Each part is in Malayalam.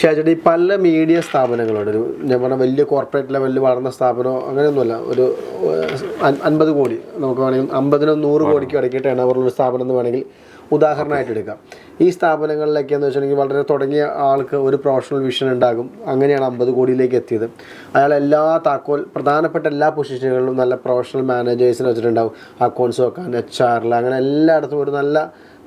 ഷാജി ഈ പല മീഡിയ സ്ഥാപനങ്ങളുണ്ട്. ഒരു ഞാൻ പറഞ്ഞ വലിയ കോർപ്പറേറ്റ് ലെവലിൽ വളർന്ന സ്ഥാപനമോ അങ്ങനെയൊന്നുമല്ല. ഒരു അൻപത് കോടി നമുക്ക് വേണമെങ്കിൽ അമ്പതിനോ നൂറ് കോടിക്ക് ഇടയ്ക്ക് ടേൺ ഓവറുള്ള സ്ഥാപനം എന്ന് വേണമെങ്കിൽ ഉദാഹരണമായിട്ട് എടുക്കാം. ഈ സ്ഥാപനങ്ങളിലൊക്കെ എന്ന് വെച്ചിട്ടുണ്ടെങ്കിൽ വളരെ തുടങ്ങിയ ആൾക്ക് ഒരു പ്രൊഫഷണൽ വിഷൻ ഉണ്ടാകും. അങ്ങനെയാണ് അമ്പത് കോടിയിലേക്ക് എത്തിയത്. അയാൾ എല്ലാ താക്കോൽ പ്രധാനപ്പെട്ട എല്ലാ പൊസിഷനുകളിലും നല്ല പ്രൊഫഷണൽ മാനേജേഴ്സിനെ വെച്ചിട്ടുണ്ടാകും അക്കൗണ്ട്സ് വെക്കാൻ എച്ച് ആറിൽ അങ്ങനെ എല്ലായിടത്തും ഒരു നല്ല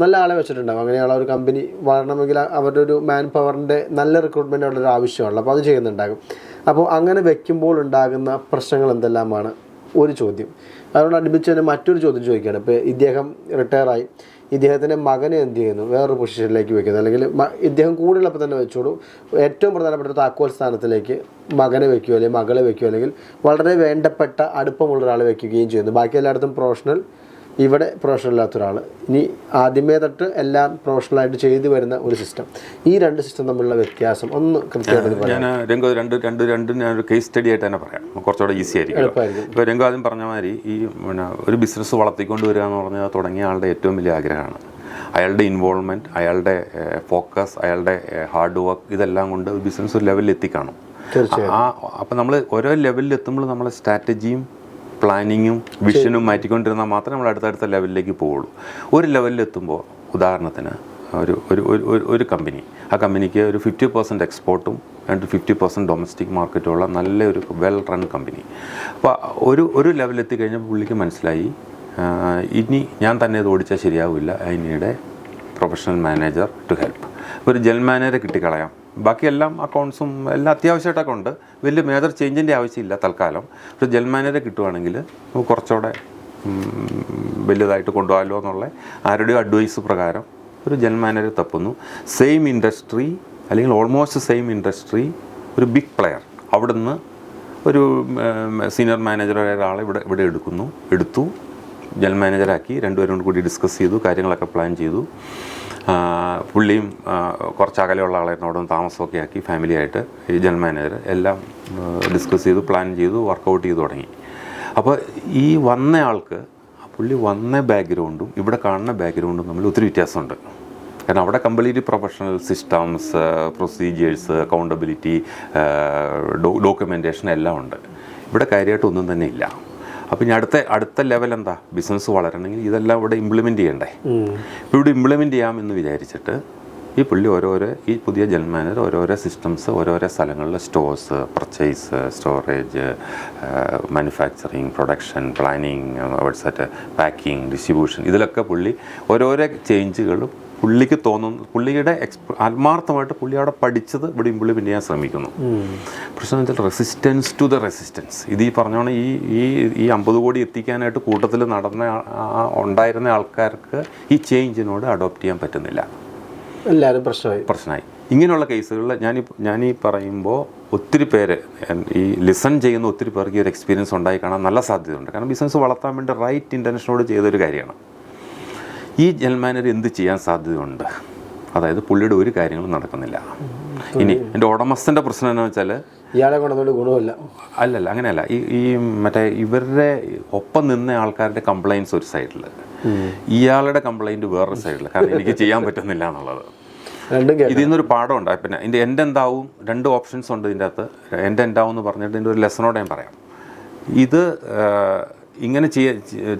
നല്ല ആളെ വെച്ചിട്ടുണ്ടാവും. അങ്ങനെയുള്ള ഒരു കമ്പനി വളരണമെങ്കിൽ അവരുടെ ഒരു മാൻ പവറിന്റെ നല്ല റിക്രൂട്ട്മെന്റ് അവിടെ ഒരു ആവശ്യമുള്ളൂ അപ്പോൾ അത് ചെയ്യുന്നുണ്ടാകും. അപ്പോൾ അങ്ങനെ വെക്കുമ്പോൾ ഉണ്ടാകുന്ന പ്രശ്നങ്ങൾ എന്തെല്ലാമാണ്? ഒരു ചോദ്യം. അതുകൊണ്ട് അടുപ്പിച്ച് തന്നെ മറ്റൊരു ചോദ്യം ചോദിക്കുകയാണ്. ഇപ്പോൾ ഇദ്ദേഹം റിട്ടയറായി ഇദ്ദേഹത്തിന്റെ മകനെ എന്ത് ചെയ്യുന്നു? വേറൊരു പൊസിഷനിലേക്ക് വെക്കുന്നു. അല്ലെങ്കിൽ ഇദ്ദേഹം കൂടുള്ളപ്പോൾ തന്നെ വെച്ചോളൂ. ഏറ്റവും പ്രധാനപ്പെട്ട ഒരു താക്കോൽ സ്ഥാനത്തിലേക്ക് മകനെ വെക്കുകയോ അല്ലെങ്കിൽ മകളെ വെക്കുകയോ അല്ലെങ്കിൽ വളരെ വേണ്ടപ്പെട്ട അടുപ്പമുള്ള ഒരാളെ വെക്കുകയും ചെയ്യുന്നു. ബാക്കി എല്ലായിടത്തും പ്രൊഫഷണൽ ഇവിടെ പ്രൊഫഷണൽ അല്ലാത്ത ഒരാൾ ഇനി ആദ്യമേ തൊട്ട് എല്ലാം പ്രൊഫഷണലായിട്ട് ചെയ്തു വരുന്ന ഒരു സിസ്റ്റം ഈ രണ്ട് സിസ്റ്റം തമ്മിലുള്ള വ്യത്യാസം ഒന്ന് കൃത്യമായിട്ട് ഞാൻ രംഗം രണ്ട് രണ്ട് ഞാൻ ഒരു കേസ് സ്റ്റഡി ആയിട്ട് തന്നെ പറയാം. കുറച്ചുകൂടെ ഈസി ആയിരിക്കും. ഇപ്പോൾ രംഗം ആദ്യം പറഞ്ഞ മാതിരി ഈ പിന്നെ ഒരു ബിസിനസ് വളർത്തിക്കൊണ്ട് വരിക എന്ന് പറഞ്ഞാൽ തുടങ്ങിയ ആളുടെ ഏറ്റവും വലിയ ആഗ്രഹമാണ്. അയാളുടെ ഇൻവോൾവ്മെന്റ് അയാളുടെ ഫോക്കസ് അയാളുടെ ഹാർഡ് വർക്ക് ഇതെല്ലാം കൊണ്ട് ബിസിനസ് ഒരു ലെവലിൽ എത്തിക്കാണും. ആ അപ്പം നമ്മൾ ഓരോ ലെവലിൽ എത്തുമ്പോൾ നമ്മളെ സ്ട്രാറ്റജിയും പ്ലാനിങ്ങും വിഷനും മാറ്റിക്കൊണ്ടിരുന്നാൽ മാത്രമേ നമ്മൾ അടുത്തടുത്ത ലെവലിലേക്ക് പോവുള്ളൂ. ഒരു ലെവലിൽ എത്തുമ്പോൾ ഉദാഹരണത്തിന് ഒരു ഒരു ഒരു ഒരു- ഒരു കമ്പനി. ആ കമ്പനിക്ക് ഒരു ഫിഫ്റ്റി പെർസെന്റ് എക്സ്പോർട്ടും ആൻഡ് ഫിഫ്റ്റി പെർസെന്റ് ഡൊമസ്റ്റിക് മാർക്കറ്റുള്ള നല്ലൊരു വെൽ റൺ കമ്പനി. അപ്പോൾ ഒരു ഒരു ലെവലെത്തി എത്തിക്കഴിഞ്ഞപ്പോൾ പുള്ളിക്ക് മനസ്സിലായി ഇനി ഞാൻ തന്നെ ഇത് ഓടിച്ചാൽ ശരിയാവില്ല. I need a professional manager to help ഒരു ജെൽ മാനേജറെ കിട്ടിക്കളയാം. ബാക്കിയെല്ലാം അക്കൗണ്ട്സും എല്ലാം അത്യാവശ്യമായിട്ടൊക്കെ ഉണ്ട്. വലിയ മേജർ ചേഞ്ചിന്റെ ആവശ്യമില്ല തൽക്കാലം. പക്ഷേ ജനറൽ മാനേജറെ കിട്ടുവാണെങ്കിൽ കുറച്ചുകൂടെ വലിയതായിട്ട് കൊണ്ടുപോകാമല്ലോ എന്നുള്ള ആരുടെയോ അഡ്വൈസ് പ്രകാരം ഒരു ജനറൽ മാനേജർ തപ്പുന്നു. സെയിം ഇൻഡസ്ട്രി അല്ലെങ്കിൽ ഓൾമോസ്റ്റ് സെയിം ഇൻഡസ്ട്രി ഒരു ബിഗ് പ്ലെയർ അവിടുന്ന് ഒരു സീനിയർ മാനേജറായ ഒരാളെ ഇവിടെ ഇവിടെ എടുക്കുന്നു. എടുത്തു ജനറൽ മാനേജറാക്കി രണ്ടുപേരും കൂടി ഡിസ്കസ് ചെയ്തു കാര്യങ്ങളൊക്കെ പ്ലാൻ ചെയ്തു. പുള്ളിയും കുറച്ച് അകലെയുള്ള ആളായിരുന്നു അവിടെ താമസമൊക്കെ ആക്കി ഫാമിലി ആയിട്ട് ഈ ജനറൽ മാനേജർ എല്ലാം ഡിസ്കസ് ചെയ്തു പ്ലാൻ ചെയ്തു വർക്കൗട്ട് ചെയ്തു തുടങ്ങി. അപ്പോൾ ഈ വന്ന ആൾക്ക് ആ പുള്ളി വന്ന ബാക്ക്ഗ്രൗണ്ടും ഇവിടെ കാണുന്ന ബാക്ക്ഗ്രൗണ്ടും തമ്മിൽ ഒത്തിരി വ്യത്യാസമുണ്ട്. കാരണം അവിടെ complete professional systems procedures accountability documentation എല്ലാം ഉണ്ട്. ഇവിടെ കാര്യമായിട്ട് ഒന്നും തന്നെ ഇല്ല. അപ്പോൾ ഇനി അടുത്ത അടുത്ത ലെവൽ എന്താ? ബിസിനസ് വളരണമെങ്കിൽ ഇതെല്ലാം ഇവിടെ ഇംപ്ലിമെന്റ് ചെയ്യണ്ടേ? ഇപ്പോൾ ഇവിടെ ചെയ്യാം ചെയ്യാമെന്ന് വിചാരിച്ചിട്ട് ഈ പുള്ളി ഓരോരോ ഈ പുതിയ ജനറൽ മാനേജർ ഓരോരോ സിസ്റ്റംസ് ഓരോരോ സ്ഥലങ്ങളിൽ stores purchase storage manufacturing production planning website packing distribution ഇതിലൊക്കെ പുള്ളി ഓരോരോ ചേഞ്ചുകളും പുള്ളിക്ക് തോന്നുന്നു പുള്ളിയുടെ എക്സ്പ് ആത്മാർത്ഥമായിട്ട് പുള്ളി അവിടെ പഠിച്ചത് ഇവിടെ പിന്നെ ചെയ്യാൻ ശ്രമിക്കുന്നു. പ്രശ്നം വെച്ചാൽ റെസിസ്റ്റൻസ് ടു ദ റെസിസ്റ്റൻസ് ഇത് ഈ പറഞ്ഞോണം ഈ ഈ ഈ അമ്പത് കോടി എത്തിക്കാനായിട്ട് കൂട്ടത്തിൽ നടന്ന ഉണ്ടായിരുന്ന ആൾക്കാർക്ക് ഈ ചേഞ്ചിനോട് അഡോപ്റ്റ് ചെയ്യാൻ പറ്റുന്നില്ല. എല്ലാവരും പ്രശ്നമായി. പ്രശ്നമായി. ഇങ്ങനെയുള്ള കേസുകളിൽ ഞാൻ ഞാൻ ഞാനീ പറയുമ്പോൾ ഒത്തിരി പേര് ഈ ലിസൺ ചെയ്യുന്ന ഒത്തിരി പേർക്ക് ഈ ഒരു എക്സ്പീരിയൻസ് ഉണ്ടായി കാണാൻ നല്ല സാധ്യതയുണ്ട്. കാരണം ബിസിനസ് വളർത്താൻ വേണ്ടി റൈറ്റ് ഇന്റൻഷനോട് ചെയ്തൊരു കാര്യമാണ്. ഈ ജനറൽ എന്ത് ചെയ്യാൻ സാധ്യതയുണ്ട്? അതായത് പുള്ളിയുടെ ഒരു കാര്യങ്ങളും നടക്കുന്നില്ല. ഇനി എന്റെ ഉടമസ്ഥന്റെ പ്രശ്നം എന്ന് വെച്ചാൽ ഇയാളെ കൊണ്ടതുകൊണ്ട് ഗുണമില്ല. അല്ലല്ല അങ്ങനെയല്ല. ഈ ഈ മറ്റേ ഇവരുടെ ഒപ്പം നിന്ന ആൾക്കാരുടെ കംപ്ലയിൻസ് ഒരു സൈഡിൽ ഇയാളുടെ കംപ്ലയിന്റ് വേറൊരു സൈഡിൽ കാരണം എനിക്ക് ചെയ്യാൻ പറ്റുന്നില്ല എന്നുള്ളത്. ഇതിൽ നിന്നൊരു പാഠം ഉണ്ടായി പിന്നെ ഇതിന്റെ എന്റെ എന്താവും? രണ്ട് ഓപ്ഷൻസ് ഉണ്ട് ഇതിന്റെ അകത്ത്. എന്റെ എന്താവും എന്ന് പറഞ്ഞിട്ട് ഇതിന്റെ ഒരു ലെസണോടെ ഞാൻ പറയാം. ഇത് ഇങ്ങനെ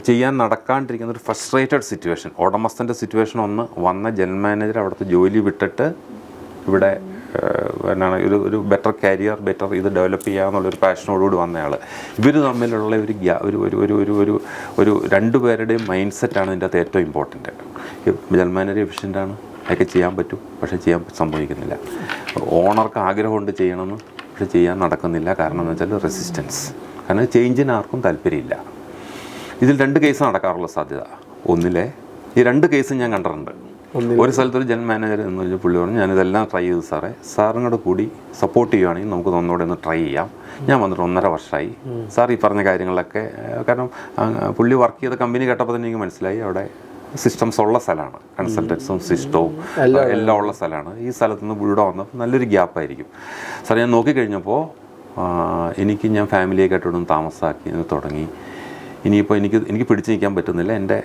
ചെയ്യാൻ നടക്കാണ്ടിരിക്കുന്ന ഒരു ഫ്രസ്ട്രേറ്റഡ് സിറ്റുവേഷൻ ഉടമസ്ഥന്റെ സിറ്റുവേഷൻ ഒന്ന് വന്ന ജനറൽ മാനേജർ അവിടുത്തെ ജോലി വിട്ടിട്ട് ഇവിടെ എന്നാണ് ഒരു ഒരു ബെറ്റർ കരിയർ ബെറ്റർ ഇത് ഡെവലപ്പ് ചെയ്യാമെന്നുള്ളൊരു പാഷനോടുകൂടി വന്നയാൾ ഇവർ തമ്മിലുള്ള ഒരു ഒരു ഒരു ഒരു ഒരു ഒരു ഒരു രണ്ടുപേരുടെയും മൈൻഡ് സെറ്റാണ് ഇതിന്റെ അകത്ത് ഏറ്റവും ഇമ്പോർട്ടന്റ് ജനറൽ മാനേജർ എഫിഷ്യന്റാണ് അതൊക്കെ ചെയ്യാൻ പറ്റും പക്ഷേ ചെയ്യാൻ സംഭവിക്കുന്നില്ല. ഓണർക്ക് ആഗ്രഹമുണ്ട് ചെയ്യണമെന്ന് പക്ഷെ ചെയ്യാൻ നടക്കുന്നില്ല. കാരണം എന്ന് വെച്ചാൽ റെസിസ്റ്റൻസ് കാരണം ചേഞ്ചിന് ആർക്കും താല്പര്യമില്ല. ഇതിൽ രണ്ട് കേസ് നടക്കാറുള്ള സാധ്യത. ഒന്നിലെ ഈ രണ്ട് കേസും ഞാൻ കണ്ടിട്ടുണ്ട്. ഒരു സ്ഥലത്ത് ഒരു ജനറൽ മാനേജർ എന്ന് പറഞ്ഞ പുള്ളി പറഞ്ഞു ഞാനിതെല്ലാം ട്രൈ ചെയ്തു സാറേ. സാറും കൂടെ കൂടി സപ്പോർട്ട് ചെയ്യുവാണെങ്കിൽ നമുക്ക് ഒന്നുകൂടെ ഒന്ന് ട്രൈ ചെയ്യാം. ഞാൻ വന്നിട്ട് ഒന്നര വർഷമായി. സാർ ഈ പറഞ്ഞ കാര്യങ്ങളൊക്കെ കാരണം പുള്ളി വർക്ക് ചെയ്ത കമ്പനി കേട്ടപ്പോൾ തന്നെ എനിക്ക് മനസ്സിലായി. അവിടെ സിസ്റ്റംസ് ഉള്ള സ്ഥലമാണ്. കൺസൾട്ടൻസും സിസ്റ്റവും എല്ലാം ഉള്ള സ്ഥലമാണ്. ഈ സ്ഥലത്ത് നിന്ന് ഇവിടെ വന്നപ്പോൾ നല്ലൊരു ഗ്യാപ്പായിരിക്കും സാർ ഞാൻ നോക്കിക്കഴിഞ്ഞപ്പോൾ എനിക്ക് ഞാൻ ഫാമിലിയൊക്കെ ആയിട്ടൊന്നും താമസാക്കി തുടങ്ങി. ഇനിയിപ്പോൾ എനിക്ക് എനിക്ക് പിടിച്ചു നിൽക്കാൻ പറ്റുന്നില്ല എന്റെ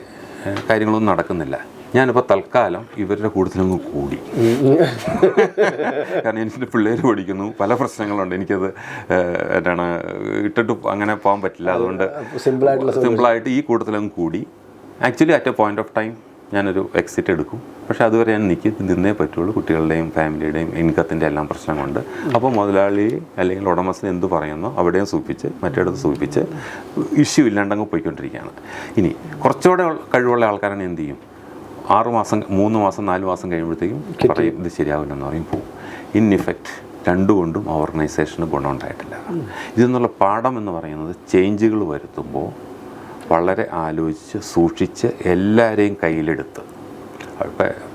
കാര്യങ്ങളൊന്നും നടക്കുന്നില്ല. ഞാനിപ്പോൾ തൽക്കാലം ഇവരുടെ കൂട്ടത്തിലൊന്ന് കൂടി. കാരണം എനിക്ക് പിള്ളേർ പഠിക്കുന്നു പല പ്രശ്നങ്ങളുണ്ട്. എനിക്കത് എന്താണ് ഇട്ടിട്ട് അങ്ങനെ പോകാൻ പറ്റില്ല. അതുകൊണ്ട് സിമ്പിളായിട്ട് സിമ്പിളായിട്ട് ഈ കൂട്ടത്തിലങ്ങ് കൂടി. Actually at a point of time ഞാനൊരു എക്സിറ്റ് എടുക്കും. പക്ഷേ അതുവരെ ഞാൻ നിൽക്കി നിന്നേ പറ്റുള്ളൂ. കുട്ടികളുടെയും ഫാമിലിയുടെയും ഇൻകത്തിന്റെ എല്ലാം പ്രശ്നം കൊണ്ട് അപ്പോൾ മുതലാളി അല്ലെങ്കിൽ ഉടമസ്ഥൻ എന്ത് പറയുന്നു അവിടെയും സൂപ്പിച്ച് മറ്റേടത്ത് സൂപ്പിച്ച് ഇഷ്യൂ ഇല്ലാണ്ടങ്ങ് പോയിക്കൊണ്ടിരിക്കുകയാണ്. ഇനി കുറച്ചുകൂടെ കഴിവുള്ള ആൾക്കാരാണ് എന്ത് ചെയ്യും? ആറ് മാസം മൂന്ന് മാസം നാല് മാസം കഴിയുമ്പോഴത്തേക്കും പറയും ഇത് ശരിയാവില്ലെന്ന് പറയും പോവും. ഇൻ ഇഫക്റ്റ് രണ്ടുകൊണ്ടും ഓർഗനൈസേഷന് ഗുണമുണ്ടായിട്ടില്ല. ഇതിൽ നിന്നുള്ള പാഠം എന്ന് പറയുന്നത് ചേഞ്ചുകൾ വരുത്തുമ്പോൾ വളരെ ആലോചിച്ച് സൂക്ഷിച്ച് എല്ലാവരെയും കയ്യിലെടുത്ത്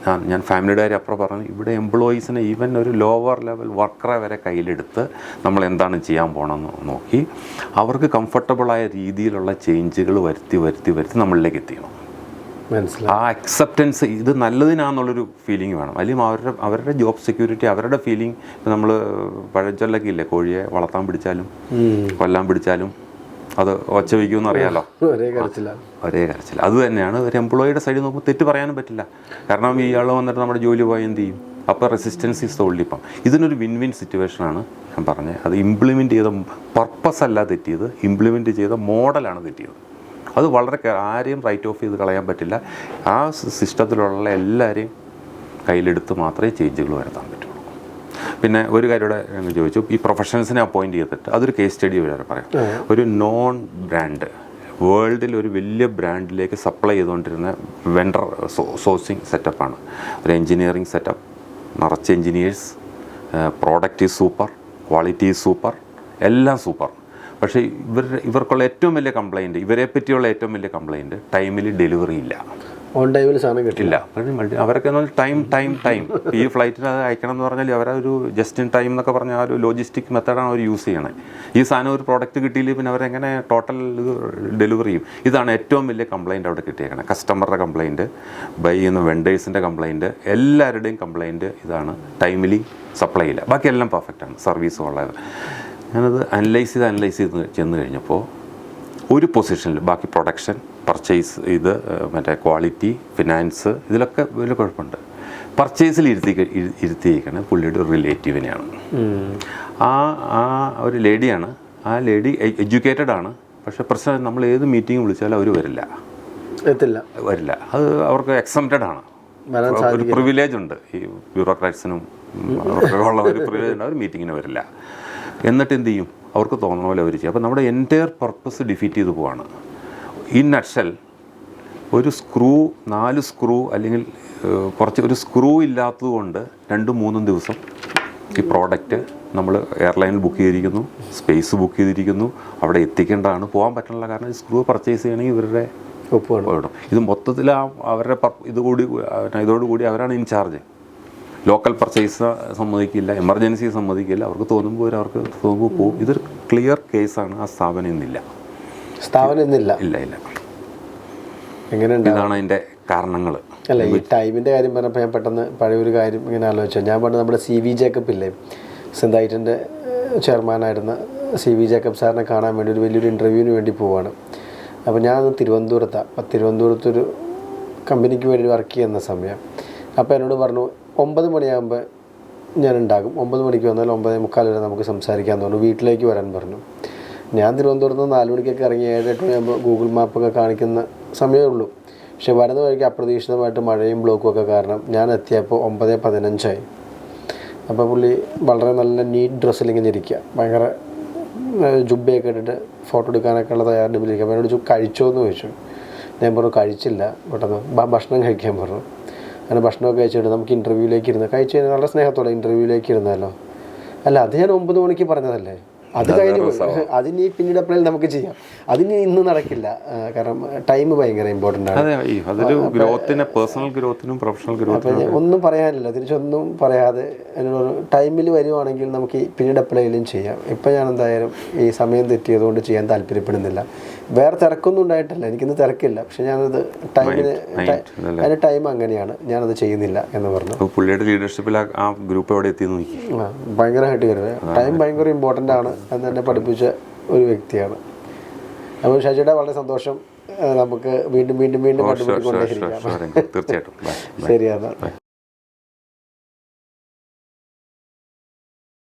ഞാൻ ഞാൻ ഫാമിലിയുടെ കാര്യം അപ്പുറം പറഞ്ഞു ഇവിടെ എംപ്ലോയീസിനെ ഈവൻ ഒരു ലോവർ ലെവൽ വർക്കറെ വരെ കയ്യിലെടുത്ത് നമ്മൾ എന്താണ് ചെയ്യാൻ പോകണമെന്ന് നോക്കി. അവർക്ക് കംഫർട്ടബിളായ രീതിയിലുള്ള ചേഞ്ചുകൾ വരുത്തി വരുത്തി വരുത്തി നമ്മളിലേക്ക് എത്തിക്കണം. മനസ്സിലായി. ആ അക്സെപ്റ്റൻസ് ഇത് നല്ലതിനാന്നുള്ളൊരു ഫീലിംഗ് വേണം. അല്ലെങ്കിൽ അവരുടെ അവരുടെ ജോബ് സെക്യൂരിറ്റി അവരുടെ ഫീലിംഗ് നമ്മൾ പഴഞ്ചൊല്ലൊക്കെ ഇല്ലേ കോഴിയെ വളർത്താൻ പിടിച്ചാലും കൊല്ലാൻ പിടിച്ചാലും അത് ഒച്ച വയ്ക്കുമെന്ന് അറിയാലോ? ഒരേ കരച്ചില്ല അത് തന്നെയാണ്. ഒരു എംപ്ലോയിയുടെ സൈഡിൽ നോക്കുമ്പോൾ തെറ്റ് പറയാനും പറ്റില്ല. കാരണം ഇയാൾ വന്നിട്ട് നമ്മുടെ ജോലി പോയി എന്ത് ചെയ്യും? അപ്പോൾ റെസിസ്റ്റൻസ് ഈസ് ഇപ്പം ഇതിനൊരു വിൻ വിൻ സിറ്റുവേഷനാണ് ഞാൻ പറഞ്ഞത് അത് ഇംപ്ലിമെന്റ് ചെയ്ത പർപ്പസ് അല്ല തെറ്റിയത്. ഇംപ്ലിമെന്റ് ചെയ്ത മോഡലാണ് തെറ്റിയത്. അത് വളരെ ആരെയും റൈറ്റ് ഓഫ് ചെയ്ത് കളയാൻ പറ്റില്ല. ആ സിസ്റ്റത്തിലുള്ള എല്ലാവരെയും കയ്യിലെടുത്ത് മാത്രമേ ചേഞ്ചുകൾ വരുത്താൻ പിന്നെ ഒരു കാര്യം കൂടെ ഞാൻ ചോദിച്ചു. ഈ പ്രൊഫഷണൽസിനെ അപ്പോയിന്റ് ചെയ്തിട്ട് അതൊരു കേസ് സ്റ്റഡി വരെ പറയാം. ഒരു നോൺ ബ്രാൻഡ് വേൾഡിൽ ഒരു വലിയ ബ്രാൻഡിലേക്ക് സപ്ലൈ ചെയ്തുകൊണ്ടിരുന്ന വെണ്ടർ സോഴ്സിങ് സെറ്റപ്പാണ് ഒരു എൻജിനീയറിങ് സെറ്റപ്പ് നിറച്ച് engineers product is super quality is super എല്ലാം സൂപ്പർ പക്ഷേ ഇവർ ഇവർക്കുള്ള ഏറ്റവും വലിയ കംപ്ലൈന്റ് ഇവരെ പറ്റിയുള്ള ഏറ്റവും വലിയ കംപ്ലൈന്റ് ടൈമിൽ ഡെലിവറി ഇല്ല. ഓൺ ടൈമിൽ സാധനം കിട്ടില്ല. മൾട്ടി- അവരൊക്കെ ടൈം ടൈം ടൈം ഈ ഫ്ലൈറ്റിന് അത് അയക്കണം എന്ന് പറഞ്ഞാൽ ഒരു ജസ്റ്റ് ഇൻ ടൈം എന്നൊക്കെ പറഞ്ഞാൽ ആ ഒരു ലോജിസ്റ്റിക് മെത്തേഡാണ് അവർ യൂസ് ചെയ്യണത് ഈ സാധനം ഒരു പ്രോഡക്റ്റ് കിട്ടിയില്ല പിന്നെ അവരെങ്ങനെ ടോട്ടൽ ഡെലിവറി ചെയ്യും? ഇതാണ് ഏറ്റവും വലിയ കംപ്ലൈന്റ് അവിടെ കിട്ടിയേക്കണത് കസ്റ്റമറുടെ കംപ്ലൈന്റ് ബൈ ചെയ്യുന്ന വെണ്ടേഴ്സിന്റെ കംപ്ലൈന്റ് എല്ലാവരുടെയും കംപ്ലൈന്റ് ഇതാണ് ടൈമിലി സപ്ലൈ ഇല്ല ബാക്കി എല്ലാം പെർഫെക്റ്റ് ആണ്. സർവീസ് ഉള്ളത് ഞാനത് അനലൈസ് ചെയ്ത് അനലൈസ് ചെയ്ത് ചെന്ന് കഴിഞ്ഞപ്പോൾ ഒരു പൊസിഷനിൽ ബാക്കി പ്രൊഡക്ഷൻ പർച്ചേസ് ഇത് മറ്റേ ക്വാളിറ്റി ഫിനാൻസ് ഇതിലൊക്കെ വലിയ കുഴപ്പമുണ്ട്. പർച്ചേസിൽ ഇരുത്തി ഇരുത്തിയിരിക്കുന്നത് പുള്ളിയുടെ ഒരു റിലേറ്റീവിനെയാണ് ആ ആ ഒരു ലേഡിയാണ് ആ ലേഡി എഡ്യൂക്കേറ്റഡ് ആണ്. പക്ഷെ പ്രശ്നം നമ്മൾ ഏത് മീറ്റിംഗ് വിളിച്ചാലും അവർ വരില്ല. എത്തില്ല. വരില്ല. അത് അവർക്ക് എക്സംപ്റ്റഡ് ആണ്. ഒരു പ്രിവിലേജ് ഉണ്ട്. ഈ ബ്യൂറോക്രാറ്റ്സിനും ഉള്ള ഒരു പ്രിവിലേജ് ഉണ്ട്. അവർ മീറ്റിങ്ങിന് വരില്ല. എന്നിട്ട് എന്ത് ചെയ്യും? അവർക്ക് തോന്നുന്ന പോലെ അവർ ചെയ്യും. അപ്പോൾ നമ്മുടെ എന്റയർ പർപ്പസ് ഡിഫീറ്റ് ചെയ്ത് പോവാണ്. ഇൻ നട്ഷൽ ഒരു സ്ക്രൂ നാല് സ്ക്രൂ അല്ലെങ്കിൽ കുറച്ച് ഒരു സ്ക്രൂ ഇല്ലാത്തത് കൊണ്ട് രണ്ടും മൂന്നും ദിവസം ഈ പ്രോഡക്റ്റ് നമ്മൾ എയർലൈനിൽ ബുക്ക് ചെയ്തിരിക്കുന്നു സ്പേസ് ബുക്ക് ചെയ്തിരിക്കുന്നു അവിടെ എത്തിക്കേണ്ടതാണ്. പോകാൻ പറ്റണില്ല കാരണം ഈ സ്ക്രൂ പർച്ചേസ് ചെയ്യണമെങ്കിൽ ഇവരുടെ ഒപ്പ് ഇത് മൊത്തത്തിൽ ആ അവരുടെ ഇതുകൂടി ഇതോടുകൂടി അവരാണ് ഇൻചാർജ് ലോക്കൽ പർച്ചേസ് സമ്മതിക്കില്ല എമർജൻസി സമ്മതിക്കില്ല. അവർക്ക് തോന്നുമ്പോൾ അവർക്ക് തോന്നുമ്പോൾ പോകും ഇതൊരു ക്ലിയർ കേസാണ് ആ സ്ഥാപനം ഇന്നില്ല. സ്ഥാപനം ഇന്നില്ല ഇല്ല ഇല്ല. എങ്ങനെ ഇതാണ് അതിന്റെ കാരണങ്ങൾ അല്ല ഈ ടൈമിന്റെ കാര്യം പറഞ്ഞപ്പോൾ ഞാൻ പെട്ടെന്ന് പഴയ ഒരു കാര്യം ഇങ്ങനെ ആലോചിച്ചു. ഞാൻ പണ്ട് നമ്മുടെ സി വി ജേക്കബ് ഇല്ലേ? സിന്തായിറ്റിന്റെ ചെയർമാനായിരുന്ന സി വി ജേക്കബ് സാറിനെ കാണാൻ വേണ്ടി ഒരു വലിയൊരു ഇന്റർവ്യൂവിന് വേണ്ടി പോവാണ്. അപ്പോൾ ഞാൻ അന്ന് തിരുവനന്തപുരത്താണ് അപ്പോൾ തിരുവനന്തപുരത്തൊരു കമ്പനിക്ക് വേണ്ടി വർക്ക് ചെയ്യുന്ന സമയം. അപ്പോൾ എന്നോട് പറഞ്ഞു ഒമ്പത് മണിയാകുമ്പോൾ ഞാൻ ഉണ്ടാകും ഒമ്പത് മണിക്ക് വന്നാൽ ഒമ്പതേ മുക്കാൽ വരെ നമുക്ക് സംസാരിക്കാൻ തോന്നുന്നു വീട്ടിലേക്ക് വരാൻ പറഞ്ഞു. ഞാൻ തിരുവനന്തപുരത്ത് നിന്ന് നാല് മണിക്കൊക്കെ ഇറങ്ങി ഏഴ് എട്ട് മണിയാകുമ്പോൾ ഗൂഗിൾ മാപ്പൊക്കെ കാണിക്കുന്ന സമയമേ ഉള്ളൂ. പക്ഷെ വരുന്ന വഴിക്ക് അപ്രതീക്ഷിതമായിട്ട് മഴയും ബ്ലോക്കും ഒക്കെ കാരണം ഞാൻ എത്തിയപ്പോൾ ഒമ്പത് പതിനഞ്ചായി. അപ്പോൾ പുള്ളി വളരെ നല്ല നീറ്റ് ഡ്രസ്സിൽ ഇങ്ങനെ ഇരിക്കുക ഭയങ്കര ജുബയൊക്കെ ഇട്ടിട്ട് ഫോട്ടോ എടുക്കാനൊക്കെ ഉള്ള തയ്യാറെടുപ്പിലിരിക്കുക അപ്പോൾ എന്നോട് കഴിച്ചോ? എന്ന് ചോദിച്ചു. ഞാൻ പറഞ്ഞു കഴിച്ചില്ല. പെട്ടെന്ന് "ഭ- ഭക്ഷണം കഴിക്കാൻ പറഞ്ഞു. അങ്ങനെ ഭക്ഷണമൊക്കെ കഴിച്ചിട്ട് നമുക്ക് ഇന്റർവ്യൂവിലേക്ക് ഇരുന്ന് കഴിച്ച് കഴിഞ്ഞാൽ നല്ല സ്നേഹത്തോടെ ഇന്റർവ്യൂവിലേക്ക് ഇരുന്നല്ലോ അല്ല അത് ഞാൻ ഒമ്പത് മണിക്ക് പറഞ്ഞതല്ലേ? അത് കഴിഞ്ഞ് അതിന് പിന്നീട് അപ്ലൈ നമുക്ക് ചെയ്യാം. അതിന് ഇന്ന് നടക്കില്ല. കാരണം ടൈം ഭയങ്കര ഇമ്പോർട്ടന്റ് ആണ്. ഗ്രോത്തിന് പേഴ്സണൽ ഗ്രോത്തിനും പ്രൊഫഷണൽ ഗ്രോത്തിനും ഒന്നും പറയാനില്ല. തിരിച്ചൊന്നും പറയാതെ എന്നോട് ടൈമിൽ വരുവാണെങ്കിൽ നമുക്ക് പിന്നീട് അപ്ലൈ ചെയ്യാം. ഇപ്പം ഞാൻ എന്തായാലും ഈ സമയം തെറ്റിയതുകൊണ്ട് ചെയ്യാൻ താല്പര്യപ്പെടുന്നില്ല. വേറെ തിരക്കൊന്നും ഉണ്ടായിട്ടില്ല. എനിക്കിന്ന് തിരക്കില്ല. പക്ഷെ ഞാനത് ടൈമിന് അതിന് അതിന്റെ ടൈം അങ്ങനെയാണ്. ഞാനത് ചെയ്യുന്നില്ല എന്ന് പറഞ്ഞു. പുള്ളിയുടെ ലീഡർഷിപ്പിൽ ആ ഗ്രൂപ്പ് എവിടെ ഭയങ്കരമായിട്ട് വരുന്നത് ടൈം ഭയങ്കര ഇമ്പോർട്ടന്റ് ആണ് എന്ന് എന്നെ പഠിപ്പിച്ച ഒരു വ്യക്തിയാണ്. അപ്പോൾ ഷജിയുടെ വളരെ സന്തോഷം. നമുക്ക് വീണ്ടും വീണ്ടും വീണ്ടും കണ്ടുപിടിക്കൊണ്ടേയിരിക്കാം ശരിയാണ്.